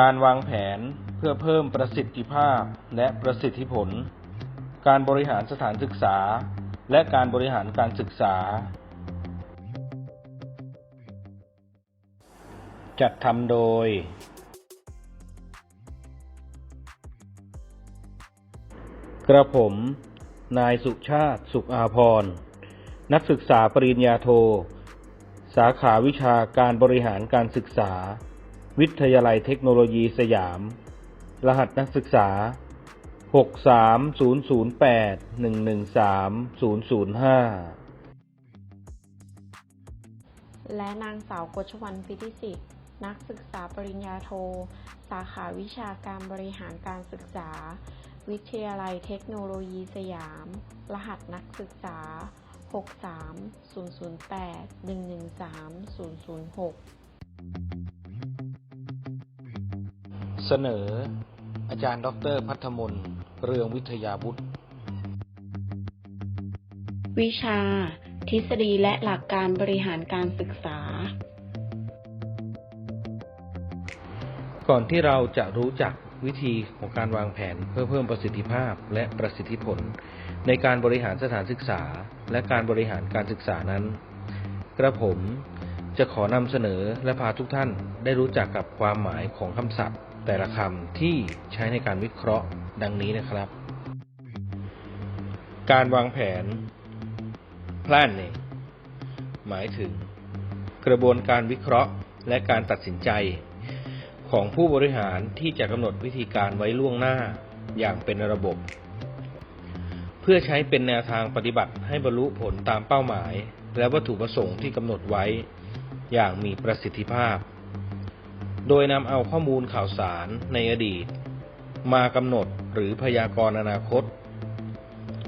การวางแผนเพื่อเพิ่มประสิทธิภาพและประสิทธิผล การบริหารสถานศึกษา และการบริหารการศึกษา จัดทำโดย กระผม นายสุชาติสุขอาพร นักศึกษาปริญญาโท สาขาวิชาการบริหารการศึกษา วิทยาลัยเทคโนโลยีสยาม รหัสนักศึกษา 63008113005 และนางสาวกชวันพิธิสิทธิ์ นักศึกษาปริญญาโท สาขาวิชาการบริหารการศึกษา วิทยาลัยเทคโนโลยีสยาม รหัสนักศึกษา 63008113006 เสนอ อาจารย์ดรพัฒมนเรืองวิทยาบุตรวิชา ทฤษฎีและหลักการบริหารการศึกษา ก่อนที่เราจะรู้จักวิธีของการวางแผนเพื่อเพิ่มประสิทธิภาพและประสิทธิผล ในการบริหารสถานศึกษา และการบริหารการศึกษานั้น กระผมจะขอนำเสนอและพาทุกท่านได้รู้จักกับความหมายของคำศัพท์ แต่ละคำที่ใช้ในการวิเคราะห์ดังนี้นะครับ การวางแผน planning หมายถึง กระบวนการวิเคราะห์และการตัดสินใจของผู้บริหารที่จะกำหนดวิธีการไว้ล่วงหน้าอย่างเป็นระบบ เพื่อใช้เป็นแนวทางปฏิบัติให้บรรลุผลตามเป้าหมาย และวัตถุประสงค์ที่กำหนดไว้อย่างมีประสิทธิภาพ โดยนำเอาข้อมูลข่าวสารในอดีต มากำหนดหรือพยากรณ์อนาคต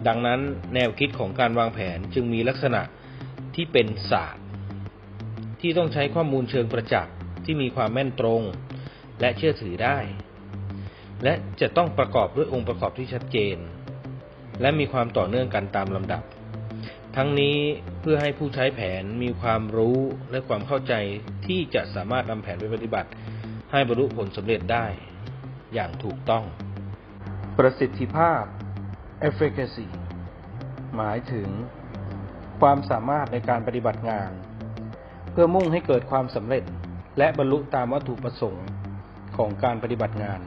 ดังนั้นแนวคิดของการวางแผนจึงมีลักษณะที่เป็นศาสตร์ ที่ต้องใช้ข้อมูลเชิงประจักษ์ที่มีความแม่นตรง และเชื่อถือได้ และจะต้องประกอบด้วยองค์ประกอบที่ชัดเจน และมีความต่อเนื่องกันตามลำดับ ทั้งนี้เพื่อให้ผู้ใช้แผนมีความรู้และความเข้าใจที่จะสามารถนำแผนไปปฏิบัติ ให้บรรลุผลสำเร็จได้อย่างถูกต้อง ประสิทธิภาพ efficacy หมายถึง ความสามารถในการปฏิบัติงาน เพื่อมุ่งให้เกิดความสำเร็จและบรรลุตามวัตถุประสงค์ของการปฏิบัติงาน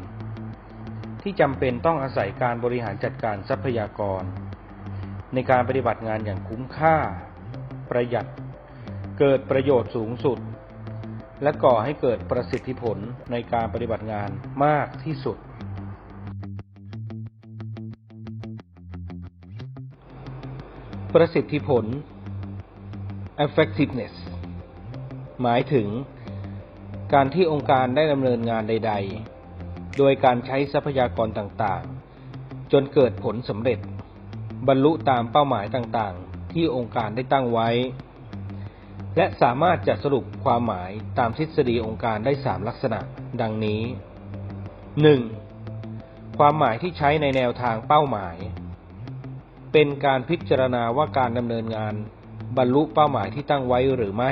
ที่จำเป็นต้องอาศัยการบริหารจัดการทรัพยากร ในการปฏิบัติงานอย่างคุ้มค่า ประหยัด เกิดประโยชน์สูงสุด และก่อให้เกิดประสิทธิผลในการปฏิบัติงานมากที่สุด ประสิทธิผล effectiveness หมายถึง การที่องค์การได้ดำเนินงานใด ๆ โดยการใช้ทรัพยากรต่างๆ จนเกิดผลสำเร็จ บรรลุตามเป้าหมายต่างๆ ที่องค์การได้ตั้งไว้ และสามารถจะสรุปความหมายตามทฤษฎีองค์การได้ 3 ลักษณะ ดังนี้ 1. ความหมายที่ใช้ในแนวทางเป้าหมาย เป็นการพิจารณาว่าการดำเนินงานบรรลุเป้าหมายที่ตั้งไว้หรือไม่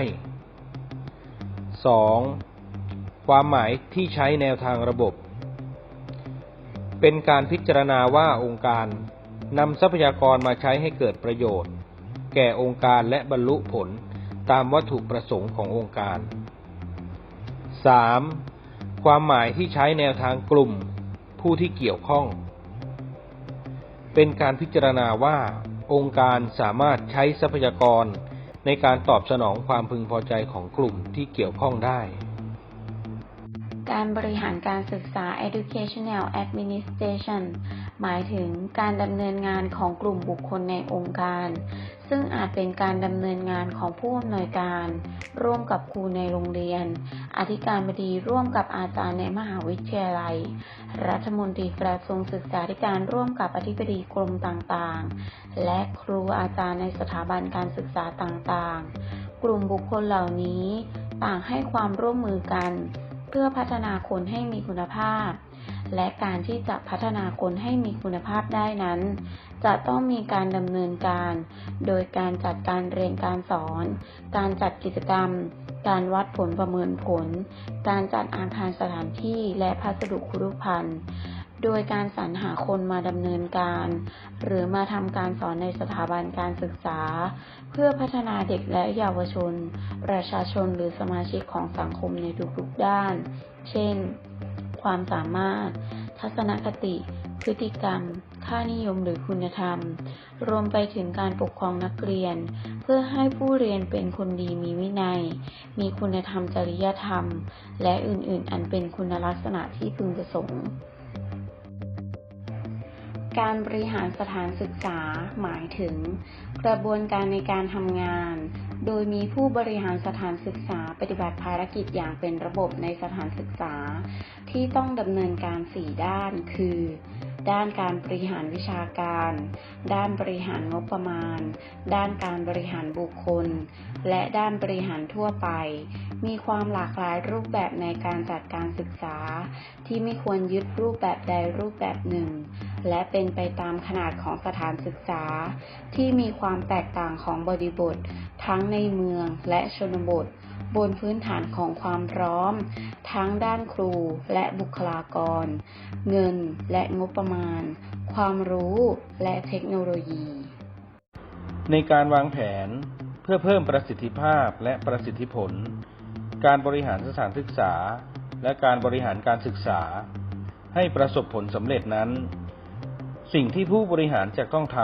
2. ความหมายที่ใช้แนวทางระบบ เป็นการพิจารณาว่าองค์การนำทรัพยากรมาใช้ให้เกิดประโยชน์ แก่องค์การและบรรลุผล ตามวัตถุประสงค์ขององค์การ 3. ความหมายที่ใช้แนวทางกลุ่มผู้ที่เกี่ยวข้อง เป็นการพิจารณาว่า องค์การสามารถใช้ทรัพยากรในการตอบสนองความพึงพอใจของกลุ่มที่เกี่ยวข้องได้ การบริหารการศึกษา educational administration หมายถึงการดำเนินงานของกลุ่มบุคคลในองค์การ ซึ่งอาจเป็นการดำเนินงานของผู้อำนวยการ ร่วมกับครูในโรงเรียน อธิการบดีร่วมกับอาจารย์ในมหาวิทยาลัย รัฐมนตรีกระทรวงศึกษาธิการร่วมกับอธิบดีกรมต่างๆ และครูอาจารย์ในสถาบันการศึกษาต่างๆ กลุ่มบุคคลเหล่านี้ต่างให้ความร่วมมือกัน เพื่อพัฒนาคนให้มีคุณภาพ และการที่จะพัฒนาคนให้มีคุณภาพได้นั้น จะต้องมีการดำเนินการ โดยการจัดการเรียนการสอน การจัดกิจกรรม การวัดผลประเมินผล การจัดอาคารสถานที่และพัสดุคุรุภัณฑ์โดยการสรรหาคนมาดำเนินการ หรือมาทำการสอนในสถาบันการศึกษา เพื่อพัฒนาเด็กและเยาวชน ประชาชนหรือสมาชิกของสังคมในทุกๆด้าน เช่น ความสามารถ ทัศนคติ พฤติกรรม ค่านิยมหรือคุณธรรม รวมไปถึงการปกครองนักเรียน เพื่อให้ผู้เรียนเป็นคนดีมีวินัย มีคุณธรรมจริยธรรม และอื่นๆ อันเป็นคุณลักษณะที่พึงประสงค์ การบริหารสถานศึกษาหมายถึง กระบวนการในการทำงาน โดยมีผู้บริหารสถานศึกษาปฏิบัติภารกิจอย่างเป็นระบบในสถานศึกษา ที่ต้องดำเนินการ 4 ด้าน คือ ด้านการบริหารวิชาการ ด้านบริหารงบประมาณ ด้านการบริหารบุคคล และด้านบริหารทั่วไป มีความหลากหลายรูปแบบในการจัดการศึกษา ที่ไม่ควรยึดรูปแบบใดรูปแบบหนึ่ง และเป็นไปตามขนาดของสถานศึกษา ที่มีความแตกต่างของบริบท ทั้งในเมืองและชนบท บนพื้นฐานของความพร้อม ทั้งด้านครูและบุคลากร เงินและงบประมาณ ความรู้และเทคโนโลยี ในการวางแผนเพื่อเพิ่มประสิทธิภาพและประสิทธิผล การบริหารสถานศึกษา และการบริหารการศึกษา ให้ประสบผลสำเร็จนั้น สิ่งที่ผู้บริหารจะต้องท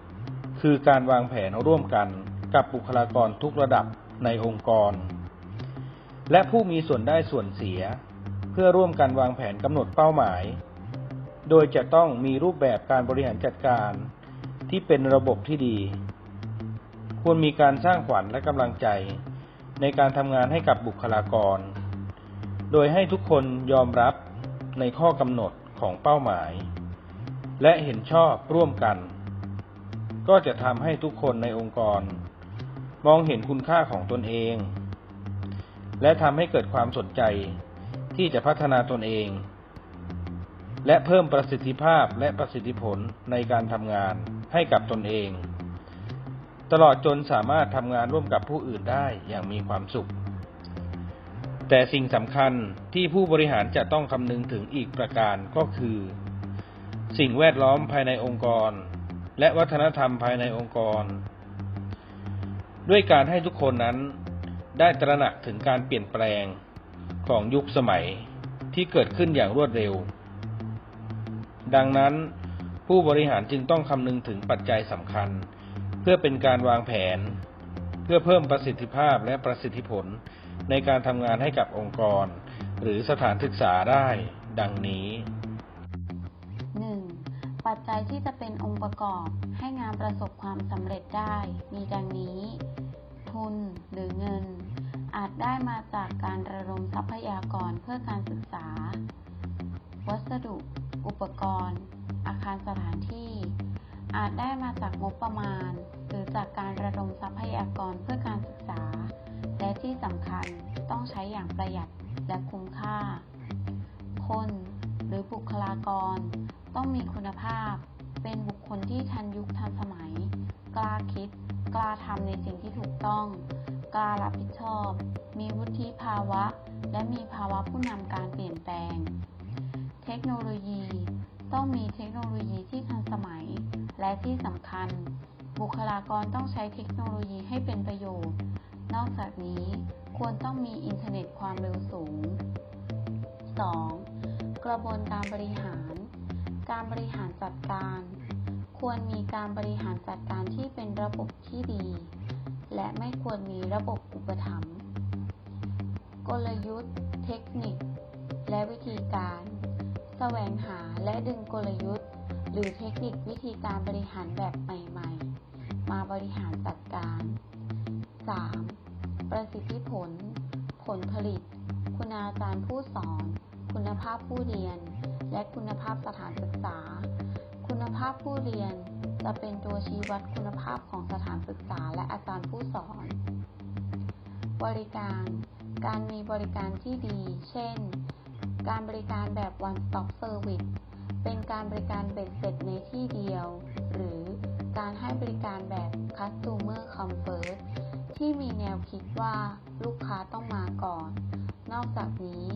ำคือการวางแผนร่วมกันกับบุคลากรทุกระดับในองค์กร และผู้มีส่วนได้ส่วนเสีย เพื่อร่วมกันวางแผนกำหนดเป้าหมาย โดยจะต้องมีรูปแบบการบริหารจัดการที่เป็นระบบที่ดี ควรมีการสร้างขวัญและกำลังใจในการทำงานให้กับบุคลากร โดยให้ทุกคนยอมรับในข้อกำหนดของเป้าหมาย และเห็นชอบร่วมกัน ก็จะทำให้ทุกคนในองค์กร มองเห็นคุณค่าของตนเอง และทำให้เกิดความสนใจที่จะพัฒนาตนเอง และเพิ่มประสิทธิภาพและประสิทธิผลในการทำงานให้กับตนเอง ตลอดจนสามารถทำงานร่วมกับผู้อื่นได้อย่างมีความสุข แต่สิ่งสำคัญที่ผู้บริหารจะต้องคำนึงถึงอีกประการก็คือ สิ่งแวดล้อมภายในองค์กร และวัฒนธรรมภายในองค์กร ด้วยการให้ทุกคนนั้นได้ตระหนักถึงการเปลี่ยนแปลงของยุคสมัยที่เกิดขึ้นอย่างรวดเร็ว ดังนั้นผู้บริหารจึงต้องคำนึงถึงปัจจัยสำคัญ เพื่อเป็นการวางแผน เพื่อเพิ่มประสิทธิภาพและประสิทธิผลในการทำงานให้กับองค์กร หรือสถานศึกษาได้ ดังนี้ ปัจจัยที่จะเป็นองค์ประกอบให้งานประสบความสำเร็จได้ มีดังนี้ ทุนหรือเงิน อาจได้มาจากการระดมทรัพยากรเพื่อการศึกษา วัสดุ อุปกรณ์ อาคารสถานที่ อาจได้มาจากงบประมาณ หรือจากการระดมทรัพยากรเพื่อการศึกษา และที่สำคัญต้องใช้อย่างประหยัดและคุ้มค่า คน รือบุคลากร ต้องมีคุณภาพ เป็นบุคคลที่ทันยุคทันสมัย กล้าคิด กล้าทำในสิ่งที่ถูกต้อง กล้ารับผิดชอบ มีวุฒิภาวะ และมีภาวะผู้นำการเปลี่ยนแปลง เทคโนโลยี ต้องมีเทคโนโลยีที่ทันสมัย และที่สำคัญ บุคลากรต้องใช้เทคโนโลยีให้เป็นประโยชน์ นอกจากนี้ควรต้องมีอินเทอร์เน็ตความเร็วสูง 2. กระบวนการบริหาร การบริหารจัดการ ควรมีการบริหารจัดการที่เป็นระบบที่ดี และไม่ควรมีระบบอุปถัมภ์ กลยุทธ์ เทคนิค และวิธีการ แสวงหาและดึงกลยุทธ์ หรือเทคนิควิธีการบริหารแบบใหม่ๆ มาบริหารจัดการ 3. ประสิทธิผล ผลผลิต คุณาจารย์ผู้สอน คุณภาพผู้เรียน และคุณภาพสถานศึกษา คุณภาพผู้เรียนจะเป็นตัวชี้วัดคุณภาพของสถานศึกษาและอาจารย์ผู้สอน บริการ การมีบริการที่ดี เช่น การบริการแบบ one stop service เป็นการบริการเบ็ดเสร็จในที่เดียว หรือการให้บริการแบบ customer come first ที่มีแนวคิดว่าลูกค้าต้องมาก่อน นอกจากนี้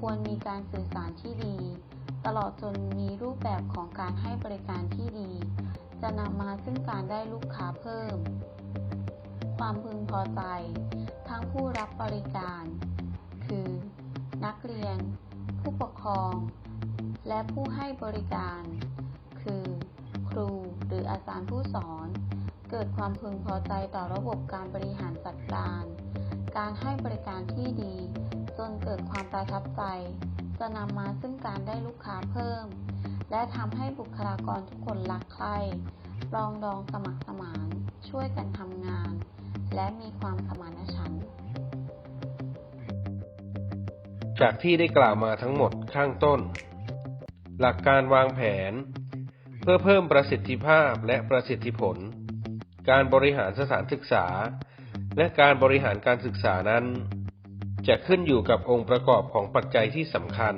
ควรมีการสื่อสารที่ดี ตลอดจนมีรูปแบบของการให้บริการที่ดี จะนำมาซึ่งการได้ลูกค้าเพิ่ม ความพึงพอใจ ทั้งผู้รับบริการ คือ นักเรียน ผู้ปกครอง และผู้ให้บริการ คือ ครูหรืออาจารย์ผู้สอน เกิดความพึงพอใจต่อระบบการบริหารจัดการ การให้บริการที่ดี จนเกิดความประทับใจ จะนำมาซึ่งการได้ลูกค้าเพิ่ม และทำให้บุคลากรทุกคนรักใคร่ปรองดองสมัครสมาน ช่วยกันทำงาน และมีความสมานฉันท์จากที่ได้กล่าวมาทั้งหมดข้างต้น หลักการวางแผน เพื่อเพิ่มประสิทธิภาพและประสิทธิผล การบริหารสถานศึกษา และการบริหารการศึกษานั้น จะขึ้นอยู่กับองค์ประกอบของปัจจัยที่สำคัญ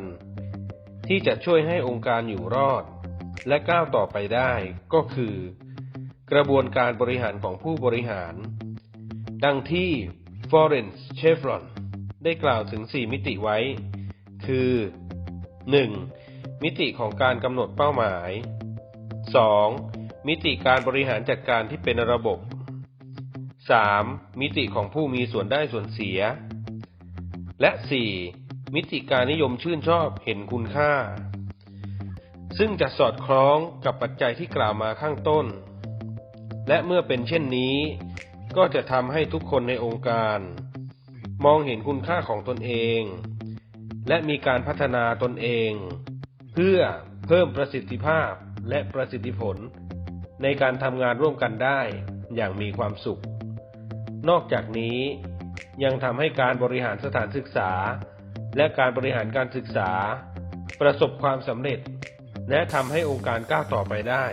ที่จะช่วยให้องค์การอยู่รอด และก้าวต่อไปได้ก็คือ กระบวนการบริหารของผู้บริหาร ดังที่ Florence Chevron ได้กล่าวถึง 4 มิติไว้ คือ 1. มิติของการกำหนดเป้าหมาย 2. มิติการบริหารจัดการที่เป็นระบบ 3. มิติของผู้มีส่วนได้ส่วนเสีย และ 4. มิติการนิยมชื่นชอบเห็นคุณค่า ซึ่งจะสอดคล้องกับปัจจัยที่กล่าวมาข้างต้น และเมื่อเป็นเช่นนี้ ก็จะทำให้ทุกคนในองค์การ มองเห็นคุณค่าของตนเอง และมีการพัฒนาตนเอง เพื่อเพิ่มประสิทธิภาพและประสิทธิผล ในการทำงานร่วมกันได้อย่างมีความสุข นอกจากนี้ ยังทำให้การบริหารสถานศึกษา และการบริหารการศึกษา ประสบความสำเร็จ และทำให้องค์การก้าวต่อไปได้